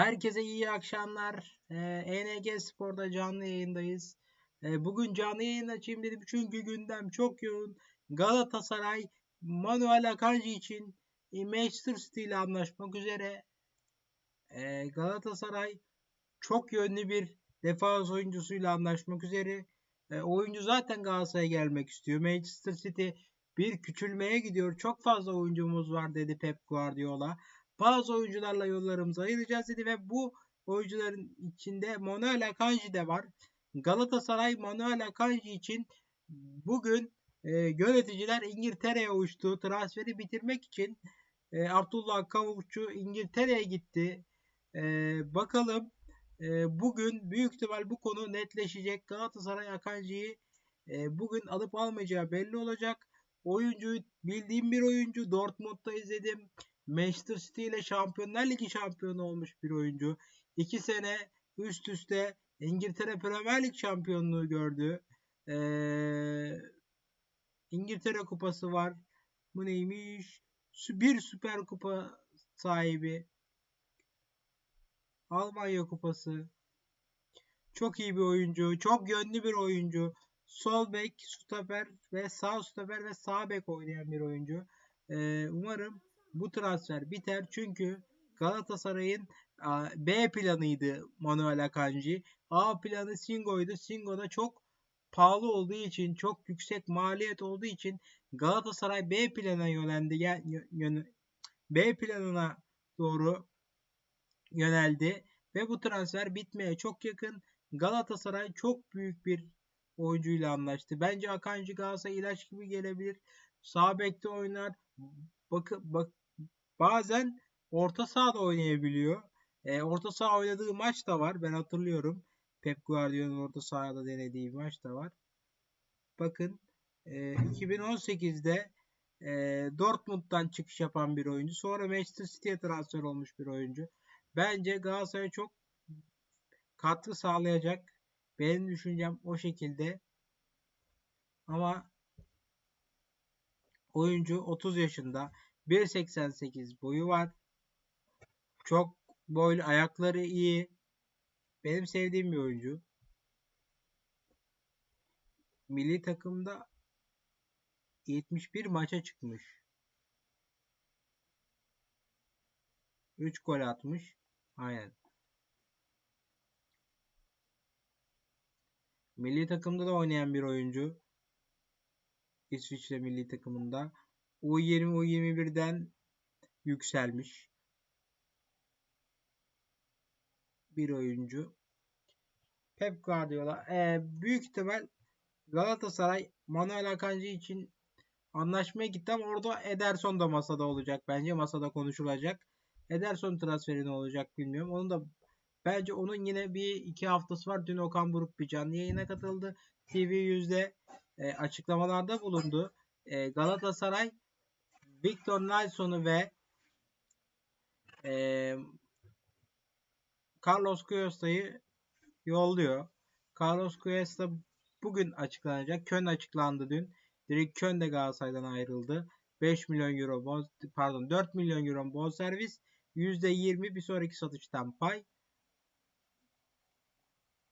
Herkese iyi akşamlar. Ee, ENG Spor'da canlı yayındayız. Ee, bugün canlı yayın açayım dedim çünkü gündem çok yoğun. Galatasaray Manuel Akanji için e, Manchester City ile anlaşmak üzere. Ee, Galatasaray çok yönlü bir defans oyuncusuyla anlaşmak üzere. Oyuncu zaten Galatasaray'a gelmek istiyor. Manchester City bir küçülmeye gidiyor. Çok fazla oyuncumuz var dedi Pep Guardiola. Bazı oyuncularla yollarımızı ayıracağız dedi ve bu oyuncuların içinde Manuel Akanji de var. Galatasaray Manuel Akanji için bugün e, yöneticiler İngiltere'ye uçtu. Transferi bitirmek için e, Abdullah Kavukçu İngiltere'ye gitti. E, bakalım e, bugün büyük ihtimal bu konu netleşecek. Galatasaray Akanji'yi e, bugün alıp almayacağı belli olacak. Oyuncu bildiğim bir oyuncu. Dortmund'da izledim. Manchester City ile Şampiyonlar Ligi şampiyonu olmuş bir oyuncu. İki sene üst üste İngiltere Premier Lig şampiyonluğu gördü. Ee, İngiltere kupası var. Bu neymiş? Bir süper kupa sahibi. Almanya kupası. Çok iyi bir oyuncu. Çok yönlü bir oyuncu. Sol bek, stoper ve sağ stoper ve sağ bek oynayan bir oyuncu. Ee, umarım bu transfer biter. Çünkü Galatasaray'ın B planıydı Manuel Akanji. A planı Singo'ydu. Singo da çok pahalı olduğu için, çok yüksek maliyet olduğu için Galatasaray B planına yöneldi. B planına doğru yöneldi ve bu transfer bitmeye çok yakın. Galatasaray çok büyük bir oyuncuyla anlaştı. Bence Akanji Galatasaray ilaç gibi gelebilir. Sağ bekte oynar. Bak, bak Bazen orta sahada oynayabiliyor. E, orta saha oynadığı maç da var. Ben hatırlıyorum. Pep Guardiola'nın orta sahada denediği maç da var. Bakın e, 2018'de e, Dortmund'dan çıkış yapan bir oyuncu. Sonra Manchester City'ye transfer olmuş bir oyuncu. Bence Galatasaray'a çok katkı sağlayacak. Benim düşüncem o şekilde. Ama oyuncu 30 yaşında. 1.88 boyu var. Çok boylu ayakları iyi. Benim sevdiğim bir oyuncu. Milli takımda 71 maça çıkmış. 3 gol atmış. Aynen. Milli takımda da oynayan bir oyuncu. İsviçre milli takımında. U20 U21'den yükselmiş bir oyuncu. Pep Guardiola e, büyük ihtimal Galatasaray Manuel Akanji için anlaşmaya gitti ama orada Ederson da masada olacak bence. Masada konuşulacak. Ederson transferi ne olacak bilmiyorum. Onun da bence onun yine bir iki haftası var. Dün Okan Buruk bir canlı yayına katıldı. TV yüzde e, açıklamalarda bulundu. E, Galatasaray Victor Nelson'u ve e, Carlos Cuesta'yı yolluyor. Carlos Cuesta bugün açıklanacak. Kön açıklandı dün. Direkt Kön de Galatasaray'dan ayrıldı. 5 milyon euro bon, pardon 4 milyon euro bon servis. %20 bir sonraki satıştan pay.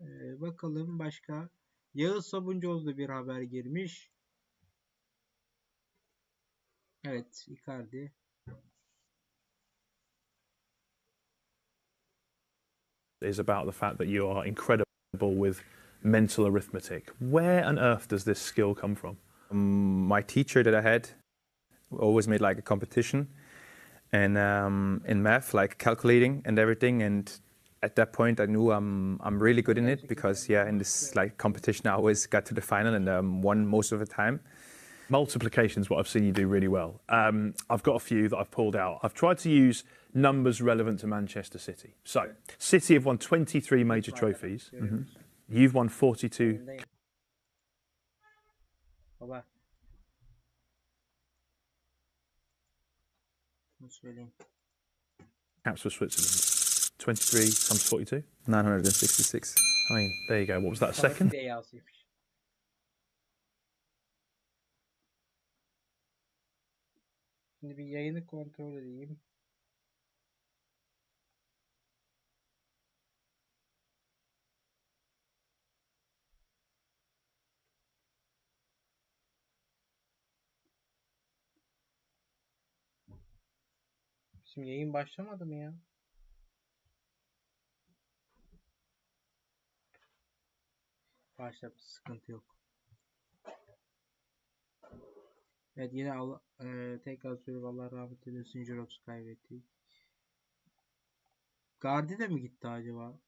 Ee, bakalım başka. Yağız Sabuncuoğlu bir haber girmiş. Evet, Icardi. Is about the fact that you are incredible with mental arithmetic. Where on earth does this skill come from? Um, my teacher that I had always made like a competition and um, in math, like calculating and everything. And at that point, I knew I'm I'm really good in it because yeah, in this like competition, I always got to the final and um, won most of the time. Multiplication is what I've seen you do really well. Um, I've got a few that I've pulled out. I've tried to use numbers relevant to Manchester City. So, City have won 23 major trophies. Mm-hmm. You've won 42. Baba. söyleyeyim. Caps for Switzerland. 23 times 42. 966. I mean, there you go. What was that, a second? Şimdi bir yayını kontrol edeyim. Şimdi yayın başlamadı mı ya? Başlamış sıkıntı yok. Evet yine Allah, eee, tekrar söylüyorum Allah rahmet eylesin Jirox kaybettik. Gardi de mi gitti acaba?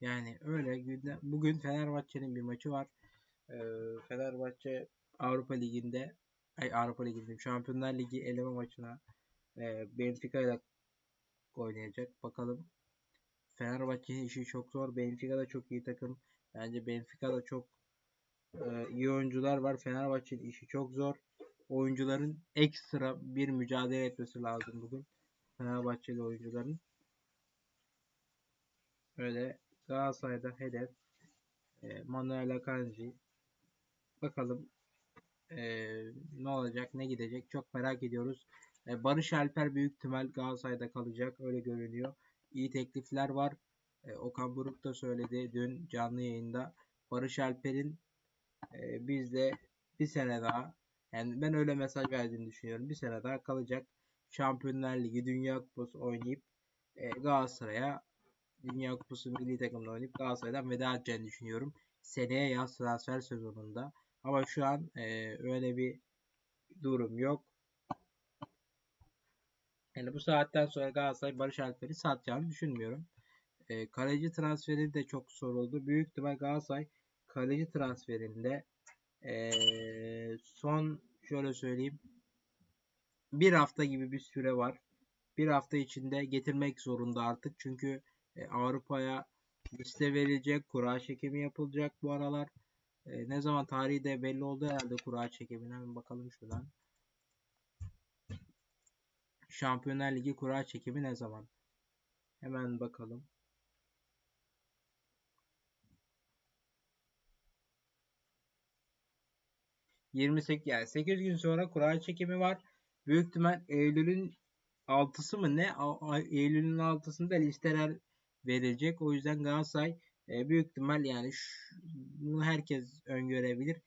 Yani öyle günde, bugün Fenerbahçe'nin bir maçı var. Eee, Fenerbahçe Avrupa Ligi'nde ay Avrupa Ligi'nde Şampiyonlar Ligi eleme maçına eee Benfica ile oynayacak. Bakalım Fenerbahçe'nin işi çok zor. Benfica da çok iyi takım. Bence Benfica'da çok e, iyi oyuncular var. Fenerbahçe'nin işi çok zor. Oyuncuların ekstra bir mücadele etmesi lazım bugün. Fenerbahçeli oyuncuların. Öyle Galatasaray'da hedef e, Manuel Akanji. Bakalım e, ne olacak, ne gidecek çok merak ediyoruz. E, Barış Alper büyük ihtimal Galatasaray'da kalacak. Öyle görünüyor. İyi teklifler var. E, Okan Buruk da söyledi dün canlı yayında. Barış Alper'in e, bizde bir sene daha yani ben öyle mesaj verdiğini düşünüyorum. Bir sene daha kalacak. Şampiyonlar Ligi, Dünya Kupası oynayıp e, Galatasaray'a Dünya Kupası milli takımda oynayıp Galatasaray'dan veda edeceğini düşünüyorum. Seneye yaz transfer sezonunda. Ama şu an e, öyle bir durum yok. Yani bu saatten sonra Galatasaray Barış Alper'i satacağını düşünmüyorum. E, kaleci transferi de çok soruldu. Büyük ihtimal Galatasaray kaleci transferinde e, son şöyle söyleyeyim bir hafta gibi bir süre var. Bir hafta içinde getirmek zorunda artık. Çünkü e, Avrupa'ya liste verilecek. Kura çekimi yapılacak bu aralar. E, ne zaman tarihi de belli oldu herhalde kura çekimine. Bakalım şuradan. Şampiyonlar Ligi kura çekimi ne zaman? Hemen bakalım. ...28 yani 8 gün sonra kura çekimi var. Büyük ihtimal Eylül'ün 6'sı mı ne? Eylül'ün 6'sında listeler verilecek. O yüzden Galatasaray e, büyük ihtimal yani bunu herkes öngörebilir.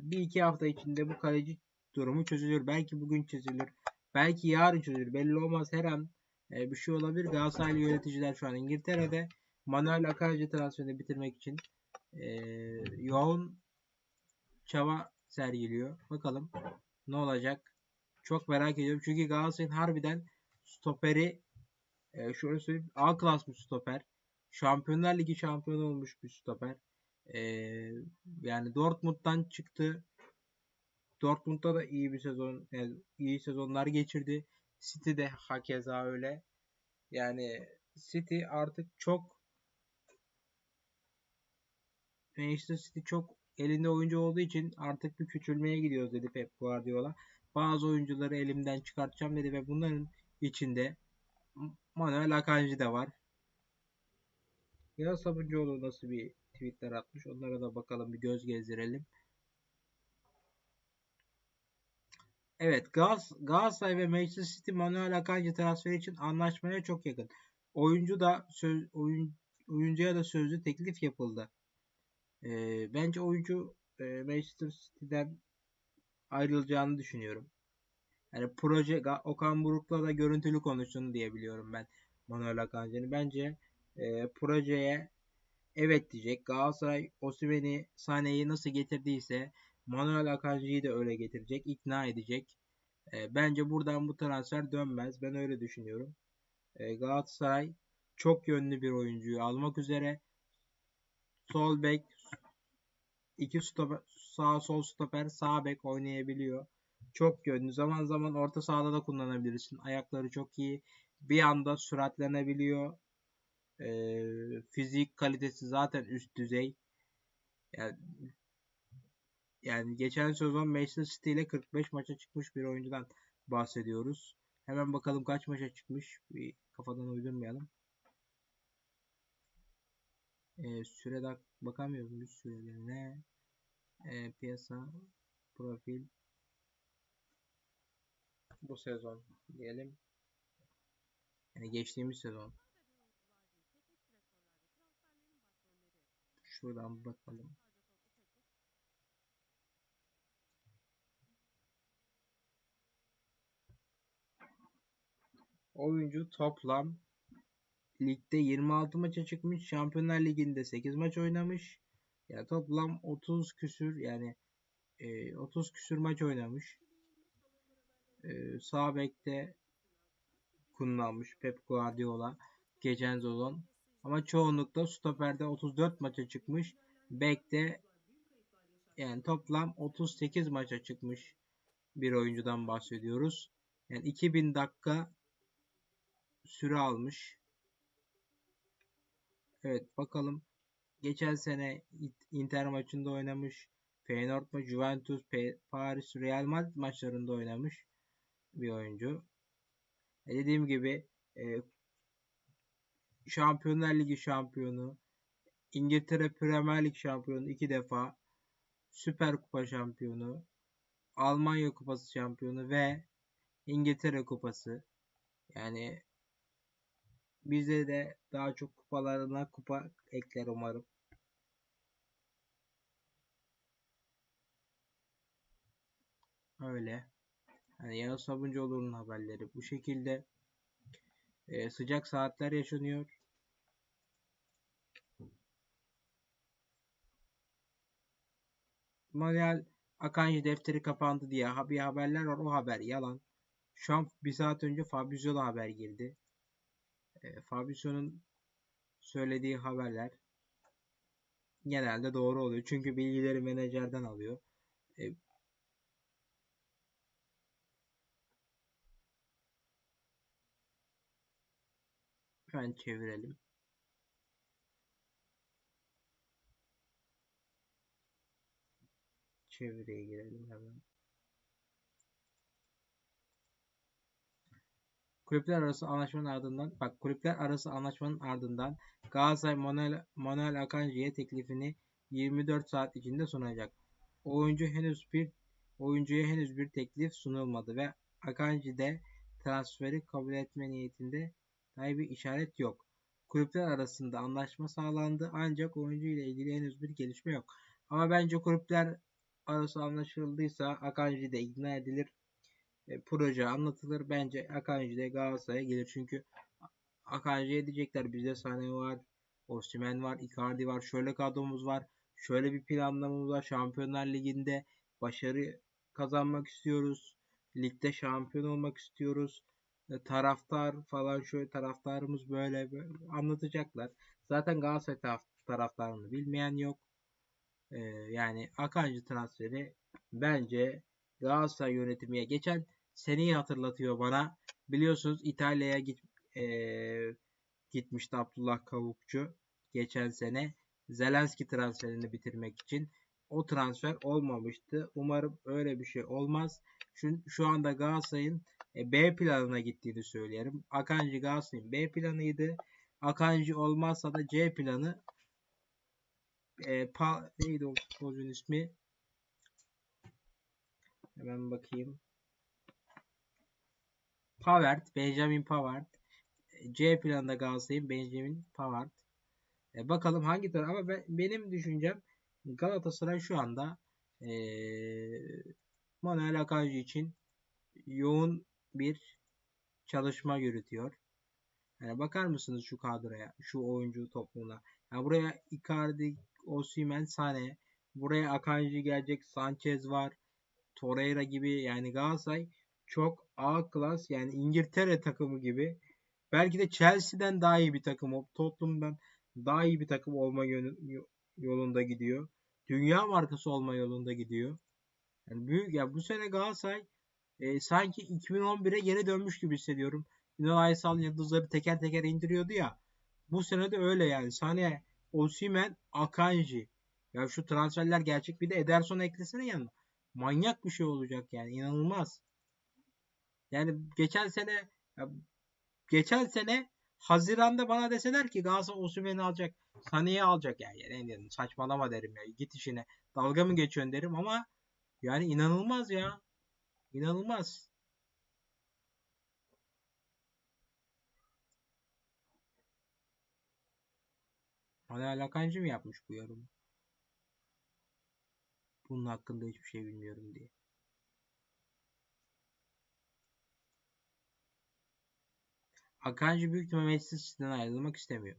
Bir iki hafta içinde bu kaleci durumu çözülür. Belki bugün çözülür. Belki yarın çözülür. Belli olmaz. Her an e, bir şey olabilir. Galatasaraylı yöneticiler şu an İngiltere'de Manuel Akanji transferini bitirmek için e, yoğun çaba sergiliyor. Bakalım ne olacak. Çok merak ediyorum. Çünkü Galatasaray'ın harbiden stoperi e, şöyle söyleyeyim A klas bir stoper. Şampiyonlar Ligi şampiyonu olmuş bir stoper. E, yani Dortmund'dan çıktı. Dortmund'da da iyi bir sezon, yani iyi sezonlar geçirdi. City'de hakeza öyle. Yani City artık çok Manchester City çok elinde oyuncu olduğu için artık bir küçülmeye gidiyoruz dedi Pep Guardiola. Bazı oyuncuları elimden çıkartacağım dedi ve bunların içinde Manuel Akanji de var. Ya Sabuncuoğlu nasıl bir tweetler atmış onlara da bakalım bir göz gezdirelim. Evet Gal Galatasaray ve Manchester City Manuel Akanji transferi için anlaşmaya çok yakın. Oyuncu da söz, oyun, oyuncuya da sözlü teklif yapıldı. Ee, bence oyuncu e, Manchester City'den ayrılacağını düşünüyorum. Yani proje Okan Buruk'la da görüntülü konuştuğunu diyebiliyorum ben Manuel Akanji'nin. Bence e, projeye evet diyecek. Galatasaray Osimhen'i Sané'yi nasıl getirdiyse Manuel Akanji'yi de öyle getirecek. ikna edecek. E, bence buradan bu transfer dönmez. Ben öyle düşünüyorum. E, Galatasaray çok yönlü bir oyuncuyu almak üzere. Sol bek iki stoper, sağ sol stoper sağ bek oynayabiliyor. Çok yönlü. Zaman zaman orta sahada da kullanabilirsin. Ayakları çok iyi. Bir anda süratlenebiliyor. Ee, fizik kalitesi zaten üst düzey. Yani, yani geçen sezon Manchester City ile 45 maça çıkmış bir oyuncudan bahsediyoruz. Hemen bakalım kaç maça çıkmış. Bir kafadan uydurmayalım. Ee, sürede bakamıyoruz biz sürelerine. Ee, piyasa profil bu sezon diyelim. Yani geçtiğimiz sezon. Şuradan bakalım. Oyuncu toplam ligde 26 maça çıkmış. Şampiyonlar Ligi'nde 8 maç oynamış. Yani toplam 30 küsür yani e, 30 küsür maç oynamış. E, sağ bekte kullanmış Pep Guardiola geçen sezon. Ama çoğunlukla stoperde 34 maça çıkmış. Bekte yani toplam 38 maça çıkmış bir oyuncudan bahsediyoruz. Yani 2000 dakika süre almış. Evet bakalım. Geçen sene Inter maçında oynamış. Feyenoord mu, Juventus, Paris, Real Madrid maçlarında oynamış bir oyuncu. E dediğim gibi e, Şampiyonlar Ligi şampiyonu, İngiltere Premier Lig şampiyonu iki defa, Süper Kupa şampiyonu, Almanya Kupası şampiyonu ve İngiltere Kupası. Yani bize de daha çok kupalarına kupa ekler umarım. Öyle. Yani Yağız Sabuncuoğlu'nun haberleri bu şekilde. Ee, sıcak saatler yaşanıyor. Manuel Akanji defteri kapandı diye bir haberler var. O haber yalan. Şu an bir saat önce Fabrizio'da haber girdi. E, Fabrizio'nun söylediği haberler genelde doğru oluyor. Çünkü bilgileri menajerden alıyor. E, çevirelim. Çeviriye girelim hemen. Kulüpler arası anlaşmanın ardından bak kulüpler arası anlaşmanın ardından Galatasaray Manuel, Manuel Akanji'ye teklifini 24 saat içinde sunacak. Oyuncu henüz bir oyuncuya henüz bir teklif sunulmadı ve Akanji de transferi kabul etme niyetinde dahi bir işaret yok. Kulüpler arasında anlaşma sağlandı ancak oyuncu ile ilgili henüz bir gelişme yok. Ama bence kulüpler arası anlaşıldıysa Akanji de ikna edilir e, proje anlatılır. Bence Akanji de Galatasaray'a gelir. Çünkü Akanji'ye diyecekler bizde sahne var. Osimhen var. Icardi var. Şöyle kadromuz var. Şöyle bir planlamamız var. Şampiyonlar Ligi'nde başarı kazanmak istiyoruz. Ligde şampiyon olmak istiyoruz. E, taraftar falan şöyle taraftarımız böyle, böyle anlatacaklar. Zaten Galatasaray taraf, taraftarını bilmeyen yok. Ee, yani Akanji transferi bence Galatasaray yönetimiye geçen seneyi hatırlatıyor bana. Biliyorsunuz İtalya'ya git, e, gitmişti Abdullah Kavukçu geçen sene. Zelenski transferini bitirmek için. O transfer olmamıştı. Umarım öyle bir şey olmaz. Şu, şu anda Galatasaray'ın e, B planına gittiğini söyleyelim. Akanji Galatasaray'ın B planıydı. Akanji olmazsa da C planı e, pa, neydi o futbolcunun ismi? Hemen bakayım. Pavard, Benjamin Pavard. C planında Galatasaray'ın Benjamin Pavard. E, bakalım hangi taraf ama ben, benim düşüncem Galatasaray şu anda e, Manuel Akanji için yoğun bir çalışma yürütüyor. Yani bakar mısınız şu kadroya, şu oyuncu topluluğuna? Yani buraya Icardi, Osimhen, Sane, buraya Akanji gelecek, Sanchez var, Torreira gibi yani Galatasaray çok A klas yani İngiltere takımı gibi belki de Chelsea'den daha iyi bir takım, Tottenham'dan daha iyi bir takım olma yolunda gidiyor. Dünya markası olma yolunda gidiyor. Yani büyük ya bu sene Galatasaray e, sanki 2011'e geri dönmüş gibi hissediyorum. Ünal Aysal yıldızları teker teker indiriyordu ya. Bu sene de öyle yani. Sane, Osimen, Akanji. Ya şu transferler gerçek bir de Ederson eklesene yanına manyak bir şey olacak yani inanılmaz. Yani geçen sene geçen sene Haziran'da bana deseler ki Galatasaray Osimhen'i alacak. Sané'yi alacak yani. yani. Saçmalama derim ya. Git işine. Dalga mı geçiyorsun derim ama yani inanılmaz ya. İnanılmaz. Hala Lakancı mı yapmış bu yorumu? Bunun hakkında hiçbir şey bilmiyorum diye. Akanji büyük ihtimalle Manchester City'den ayrılmak istemiyor.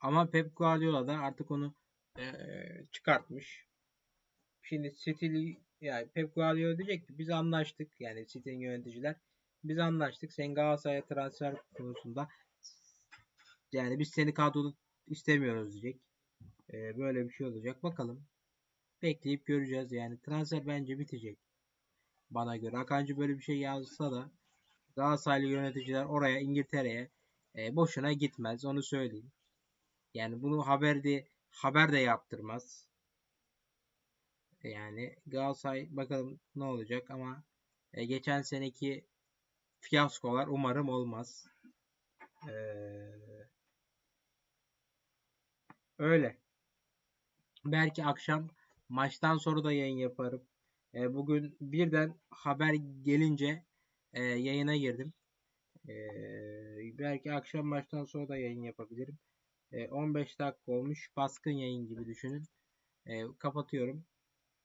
Ama Pep Guardiola da artık onu eee, çıkartmış. Şimdi City'li yani Pep Guardiola diyecek ki biz anlaştık yani City'nin yöneticiler biz anlaştık. Sen Galatasaray'a transfer konusunda yani biz seni kadroda istemiyoruz diyecek. Eee, böyle bir şey olacak. Bakalım. Bekleyip göreceğiz yani. Transfer bence bitecek. Bana göre. Akancı böyle bir şey yazsa da Galatasaraylı yöneticiler oraya İngiltere'ye e, boşuna gitmez. Onu söyleyeyim. Yani bunu haber de haber de yaptırmaz. Yani Galatasaray bakalım ne olacak ama e, geçen seneki fiyaskolar umarım olmaz. Ee, öyle. Belki akşam maçtan sonra da yayın yaparım. E, bugün birden haber gelince e, yayına girdim. E, belki akşam maçtan sonra da yayın yapabilirim. E, 15 dakika olmuş. Baskın yayın gibi düşünün. E, kapatıyorum.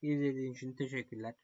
İzlediğiniz için teşekkürler.